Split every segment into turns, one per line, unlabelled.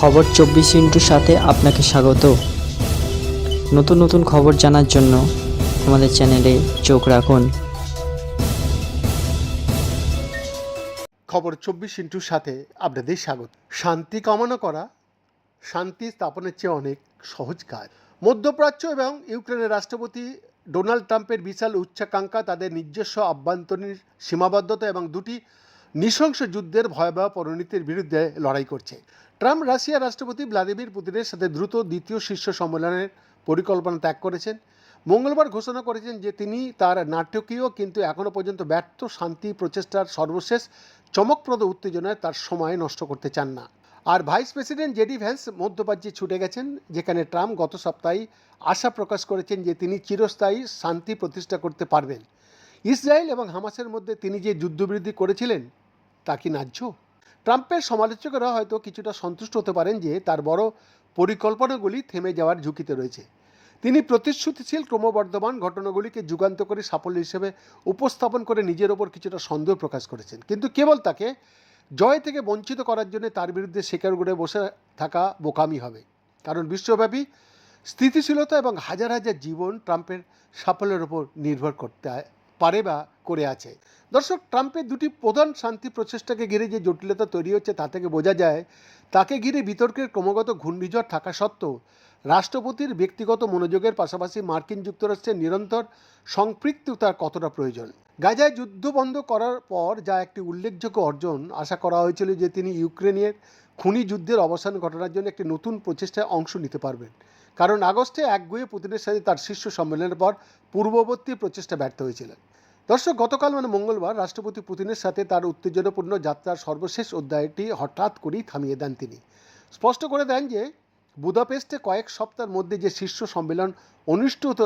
খবর চব্বিশ ইন্টুর সাথে আপনাকে স্বাগত। নতুন নতুন খবর জানার জন্য আমাদের চ্যানেলে চোখ রাখুন।
খবর চব্বিশ ইন্টুর সাথে আপনাদের স্বাগত। শান্তি কামনা করা, শান্তি স্থাপনের চেয়ে অনেক সহজ কাজ। মধ্যপ্রাচ্য এবং ইউক্রেনের রাষ্ট্রপতি ডোনাল্ড ট্রাম্পের বিশাল উচ্চাকাঙ্ক্ষা, তাদের নিজস্ব আভ্যন্তরীণ সীমাবদ্ধতা এবং দুটি নৃশংস যুদ্ধের ভয়াবহ পরিণতির বিরুদ্ধে লড়াই করছে। ট্রাম্প রাশিয়ার রাষ্ট্রপতি ভ্লাদিমির পুতিনের সাথে দ্রুত দ্বিতীয় শীর্ষ সম্মেলনের পরিকল্পনা ত্যাগ করেছেন। মঙ্গলবার ঘোষণা করেছেন যে তিনি তার নাটকীয় কিন্তু এখনও পর্যন্ত ব্যর্থ শান্তি প্রচেষ্টার সর্বশেষ চমকপ্রদ উত্তেজনায় তার সময় নষ্ট করতে চান না। আর ভাইস প্রেসিডেন্ট জেডি ভ্যান্স মধ্যপ্রাচ্যে ছুটে গেছেন, যেখানে ট্রাম্প গত সপ্তাহে আশা প্রকাশ করেছেন যে তিনি চিরস্থায়ী শান্তি প্রতিষ্ঠা করতে পারবেন। ইসরায়েল এবং হামাসের মধ্যে তিনি যে যুদ্ধবৃদ্ধি করেছিলেন, তা কি ন্যায্য? ট্রাম্পের সমালোচকেরা হয়তো কিছুটা সন্তুষ্ট হতে পারেন যে তার বড় পরিকল্পনাগুলি থেমে যাওয়ার ঝুঁকিতে রয়েছে। তিনি প্রতিশ্রুতিশীল ক্রমবর্ধমান ঘটনাগুলিকে যুগান্তকারী সাফল্য হিসেবে উপস্থাপন করে নিজের ওপর কিছুটা সন্দেহ প্রকাশ করেছেন। কিন্তু কেবল তাকে জয় থেকে বঞ্চিত করার জন্য তার বিরুদ্ধে শেখার গুড়ে বসে থাকা বোকামি হবে। কারণ বিশ্বব্যাপী স্থিতিশীলতা এবং হাজার হাজার জীবন ট্রাম্পের সাফল্যের উপর নির্ভর করতে পারে বা করে আছে। দর্শক, ট্রাম্পের দুটি প্রধান শান্তি প্রচেষ্টাকে ঘিরে যে জটিলতা তৈরি হচ্ছে তা থেকে বোঝা যায়, তাকে ঘিরে বিতর্কের ক্রমাগত ঘূর্ণিঝড় থাকা সত্ত্বেও রাষ্ট্রপতির ব্যক্তিগত মনোযোগের পাশাপাশি মার্কিন যুক্তরাষ্ট্রের নিরন্তর সম্পৃক্ততার কতটা প্রয়োজন? গাজায় যুদ্ধ বন্ধ করার পর যা একটি উল্লেখযোগ্য অর্জন, আশা করা হয়েছিল যে তিনি ইউক্রেনের খুনি যুদ্ধের অবসান ঘটানোর জন্য একটি নতুন প্রচেষ্টায় অংশ নিতে পারবেন। কারণ আগস্টে একগুয়ে পুতিনের সাথে তার শীর্ষ সম্মেলনের পর পূর্ববর্তী প্রচেষ্টা ব্যর্থ হয়েছিলেন দর্শক, গতকাল মানে মঙ্গলবার রাষ্ট্রপতি পুতিনের সাথে তার উত্তেজনাপূর্ণ যাত্রার সর্বশেষ অধ্যায়টি হঠাৎ করেই থামিয়ে দেন তিনি। স্পষ্ট করে দেন যে, বুদাপেস্টে কয়েক সপ্তাহের মধ্যে যে শীর্ষ সম্মেলন অনুষ্ঠিত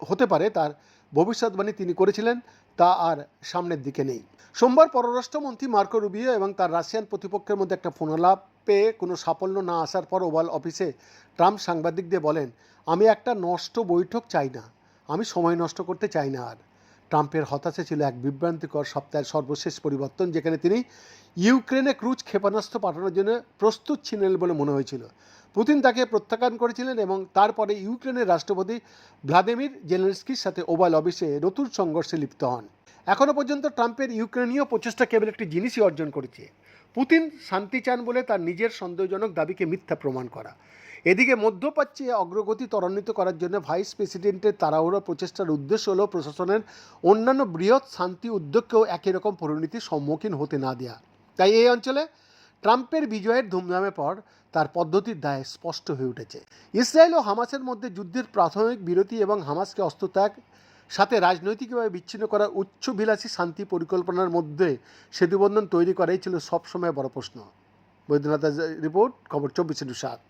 হতে পারে, তার ভবিষ্যৎবাণী তিনি করেছিলেন, তা আর সামনের দিকে নেই। সোমবার পররাষ্ট্রমন্ত্রী মার্কো রুবিও এবং তার রাশিয়ান প্রতিপক্ষের মধ্যে একটা ফোনালাপে কোনো সাফল্য না আসার পর ওভাল অফিসে ট্রাম্প সাংবাদিকদের বলেন, আমি একটা নষ্ট বৈঠক চাই না। আমি সময় নষ্ট করতে চাই না আর। ট্রাম্পের হতাশা ছিল এক বিভ্রান্তিকর সপ্তাহের সর্বশেষ পরিবর্তন, যেখানে তিনি ইউক্রেনে ক্রুজ ক্ষেপণাস্ত্র পাঠানোর জন্য প্রস্তুত ছিলেন বলে মনে হয়েছিল। পুতিন তাকে প্রত্যাখ্যান করেছিলেন এবং তারপরে ইউক্রেনের রাষ্ট্রপতি ভ্লাদিমির জেলেন্সকির সাথে ওভাল অফিসে নতুন সংঘর্ষে লিপ্ত হন। এখনও পর্যন্ত ট্রাম্পের ইউক্রেনীয় প্রচেষ্টা কেবল একটি জিনিসই অর্জন করেছে। পুতিন শান্তি চান বলে তার নিজের সন্দেহজনক দাবিকে মিথ্যা প্রমাণ করা। এদিকে মধ্যপ্রাচ্যে অগ্রগতি ত্বরান্বিত করার জন্য ভাইস প্রেসিডেন্টের তাড়াহুড়ো প্রচেষ্টার উদ্দেশ্য হল প্রশাসনের অন্যান্য বৃহৎ শান্তি উদ্যোগকেও একই রকম পরিণতির সম্মুখীন হতে না দেওয়া তাই এই অঞ্চলে ট্রাম্পের বিজয়ের ধুমধামের পর তার পদ্ধতির দায় স্পষ্ট হয়ে উঠেছে। ইসরায়েল ও হামাসের মধ্যে যুদ্ধের প্রাথমিক বিরতি এবং হামাসকে অস্ত্রত্যাগ সাথে রাজনৈতিকভাবে বিচ্ছিন্ন করার উচ্চবিলাসী শান্তি পরিকল্পনার মধ্যে সেতুবন্ধন তৈরি করাই ছিল সবসময় বড় প্রশ্ন। বৈদ্যনাথ রিপোর্ট, খবর চব্বিশে সাত।